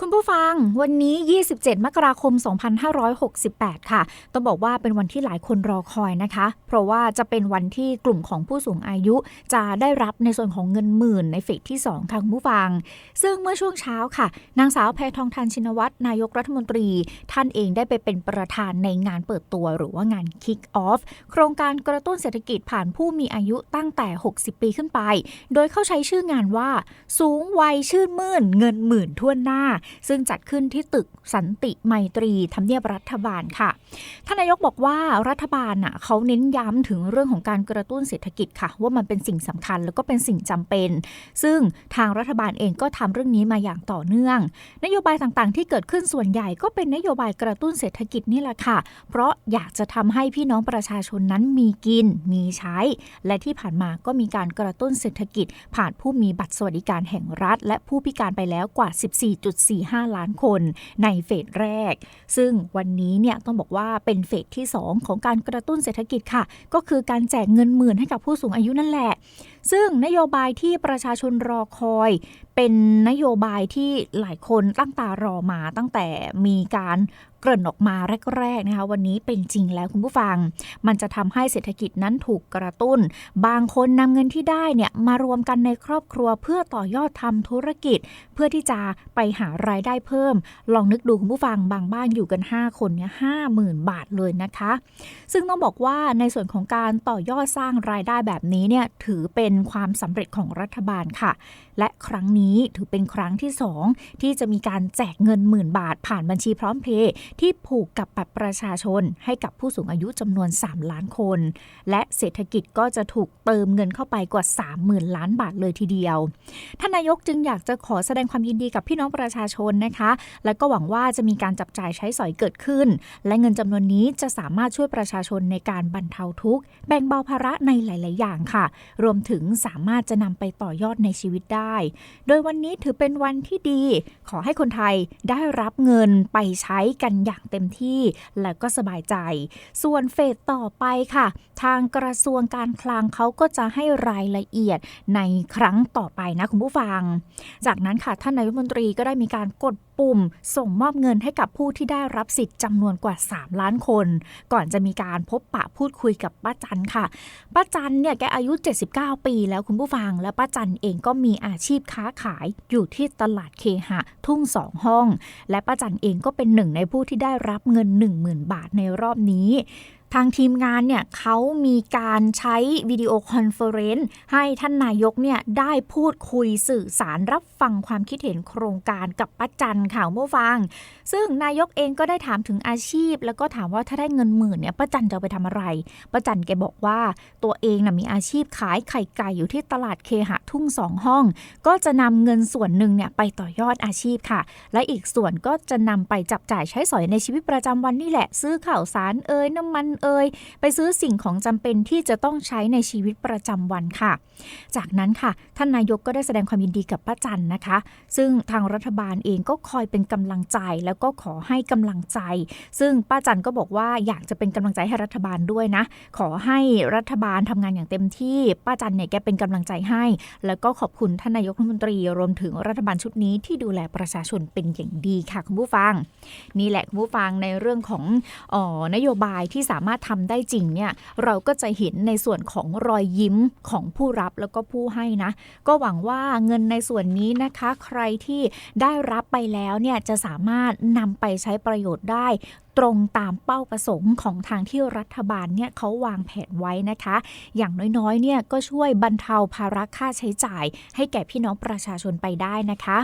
คุณผู้ฟังวันนี้ 27 มกราคม 2568 ค่ะ ต้องบอกว่าเป็นวันที่หลายคนรอคอยนะคะ เพราะว่าจะเป็นวันที่กลุ่มของผู้สูงอายุจะได้รับในส่วนของเงินหมื่นในเฟสที่ 2 ค่ะคุณผู้ฟัง ซึ่งเมื่อช่วงเช้าค่ะ นางสาวแพทองทานชินวัตรนายกรัฐมนตรี ท่านเองได้ไปเป็นประธานในงานเปิดตัวหรือว่างาน Kick Off โครงการกระตุ้นเศรษฐกิจผ่านผู้มีอายุตั้งแต่ 60 ปีขึ้นไป โดยเข้าใช้ชื่องานว่า สูงวัยชื่นมื่น เงินหมื่นทั่วหน้าซึ่งจัดขึ้นที่ตึกสันติไมตรีทำเนียบรัฐบาลค่ะท่านนายกบอกว่ารัฐบาลน่ะเขาเน้นย้ำถึงเรื่องของการกระตุ้นเศรษฐกิจค่ะ ว่ามันเป็นสิ่งสำคัญแล้วก็เป็นสิ่งจำเป็น ซึ่งทางรัฐบาลเองก็ทำเรื่องนี้มาอย่างต่อเนื่อง นโยบายต่างๆ ที่เกิดขึ้นส่วนใหญ่ก็เป็นนโยบายกระตุ้นเศรษฐกิจนี่แหละค่ะ เพราะอยากจะทำให้พี่น้องประชาชนนั้นมีกิน มีใช้ และที่ผ่านมาก็มีการกระตุ้นเศรษฐกิจ ผ่านผู้มีบัตรสวัสดิการแห่งรัฐ และผู้พิการไปแล้วกว่า4-5 ล้านคนในเฟสแรก ซึ่งวันนี้เนี่ยต้องบอกว่าเป็นเฟสที่ 2 ของการกระตุ้นเศรษฐกิจค่ะ ก็คือการแจกเงินหมื่นให้กับผู้สูงอายุนั่นแหละ ซึ่งนโยบายที่ประชาชนรอคอย เป็นนโยบายที่หลายคนตั้งตารอมาตั้งแต่มีการ ริ่นออกมาแรกๆนะคะวันนี้เป็นจริงแล้วคุณผู้ฟัง มันจะทำให้เศรษฐกิจนั้นถูกกระตุ้น บางคนนำเงินที่ได้เนี่ยมารวมกันในครอบครัวเพื่อต่อยอดทำธุรกิจ เพื่อที่จะไปหารายได้เพิ่ม ลองนึกดูคุณผู้ฟังบางบ้านอยู่กัน 5 คนเนี่ยห้าหมื่นบาทเลยนะคะ ซึ่งต้องบอกว่าในส่วนของการต่อยอดสร้างรายได้แบบนี้เนี่ยถือเป็นความสำเร็จของรัฐบาลค่ะ และครั้งนี้ถือเป็นครั้งที่ 2 ที่จะมีการแจกเงินหมื่นบาทผ่านบัญชีพร้อมเพย์ที่ผูกกับบัตรประชาชนให้กับผู้สูงอายุจำนวน 3 ล้านคน และเศรษฐกิจก็จะถูกเติมเงินเข้าไปกว่า 30,000 ล้านบาทเลยทีเดียว ท่านนายกจึงอยากจะขอแสดงความยินดีกับพี่น้องประชาชนนะคะ และก็หวังว่าจะมีการจับจ่ายใช้สอยเกิดขึ้น และเงินจำนวนนี้จะสามารถช่วยประชาชนในการบรรเทาทุกข์แบ่งเบาภาระในหลาย ๆ อย่างค่ะ รวมถึงสามารถจะนำไปต่อยอดในชีวิตได้ โดยวันนี้ถือเป็นวันที่ดี ขอให้คนไทยได้รับเงินไปใช้กันอย่างเต็มที่และก็สบายใจ ส่วนเฟสต่อไปค่ะ ทางกระทรวงการคลังเขาก็จะให้รายละเอียดในครั้งต่อไปนะคุณผู้ฟัง จากนั้นค่ะท่านนายกรัฐมนตรีก็ได้มีการกด ปุ่มส่งมอบเงินให้กับผู้ที่ได้รับสิทธิ์จำนวนกว่า 3 ล้านคน ก่อนจะมีการพบปะพูดคุยกับป้าจันค่ะป้าจันเนี่ยแกอายุ 79 ปีแล้วคุณผู้ฟัง และป้าจันเองก็มีอาชีพค้าขายอยู่ที่ตลาดเคหะ ทุ่งสองห้อง และป้าจันเองก็เป็นหนึ่งในผู้ที่ได้รับเงิน 10,000 บาทในรอบนี้ทางทีมงานเนี่ยเขามีการใช้วิดีโอคอนเฟอเรนซ์ให้ท่านนายกเนี่ยได้พูดคุยสื่อสารรับฟังความคิดเห็นโครงการกับป้าจันข่าวเมื่อฟัง ซึ่งนายกเองก็ได้ถามถึงอาชีพ แล้วก็ถามว่าถ้าได้เงินหมื่นเนี่ยป้าจันจะไปทำอะไรป้าจันแกบอกว่าตัวเองนะมีอาชีพขายไข่ไก่อยู่ที่ตลาดเคหะทุ่งสองห้อง ก็จะนำเงินส่วนหนึ่งเนี่ยไปต่อยอดอาชีพค่ะ และอีกส่วนก็จะนำไปจับจ่ายใช้สอยในชีวิตประจำวันนี่แหละ ซื้อข่าวสารเอ่ยน้ำมันเอ่ยไปซื้อสิ่งของจำเป็นที่จะต้องใช้ในชีวิตประจำวันค่ะ จากนั้นค่ะ ท่านนายกก็ได้แสดงความยินดีกับป้าจันนะคะ ซึ่งทางรัฐบาลเองก็คอยเป็นกำลังใจแล้วก็ขอให้กำลังใจ ซึ่งป้าจันก็บอกว่าอยากจะเป็นกำลังใจให้รัฐบาลด้วยนะ ขอให้รัฐบาลทำงานอย่างเต็มที่ป้าจันเนี่ยแกเป็นกำลังใจให้ แล้วก็ขอบคุณท่านนายกรัฐมนตรีรวมถึงรัฐบาลชุดนี้ที่ดูแลประชาชนเป็นอย่างดีค่ะคุณผู้ฟัง นี่แหละคุณผู้ฟังในเรื่องของออนโยบายที่สามารถทำได้จริงเนี่ยเราก็จะเห็นในส่วนของรอยยิ้มของผู้รับแล้วก็ผู้ให้นะ ก็หวังว่าเงินในส่วนนี้นะคะ ใครที่ได้รับไปแล้วเนี่ยจะสามารถนำไปใช้ประโยชน์ได้ตรงตามเป้าประสงค์ของทางที่รัฐบาลเนี่ยเขาวางแผนไว้นะคะ อย่างน้อยๆเนี่ยก็ช่วยบรรเทาภาระค่าใช้จ่าย ให้แก่พี่น้องประชาชนไปได้นะคะ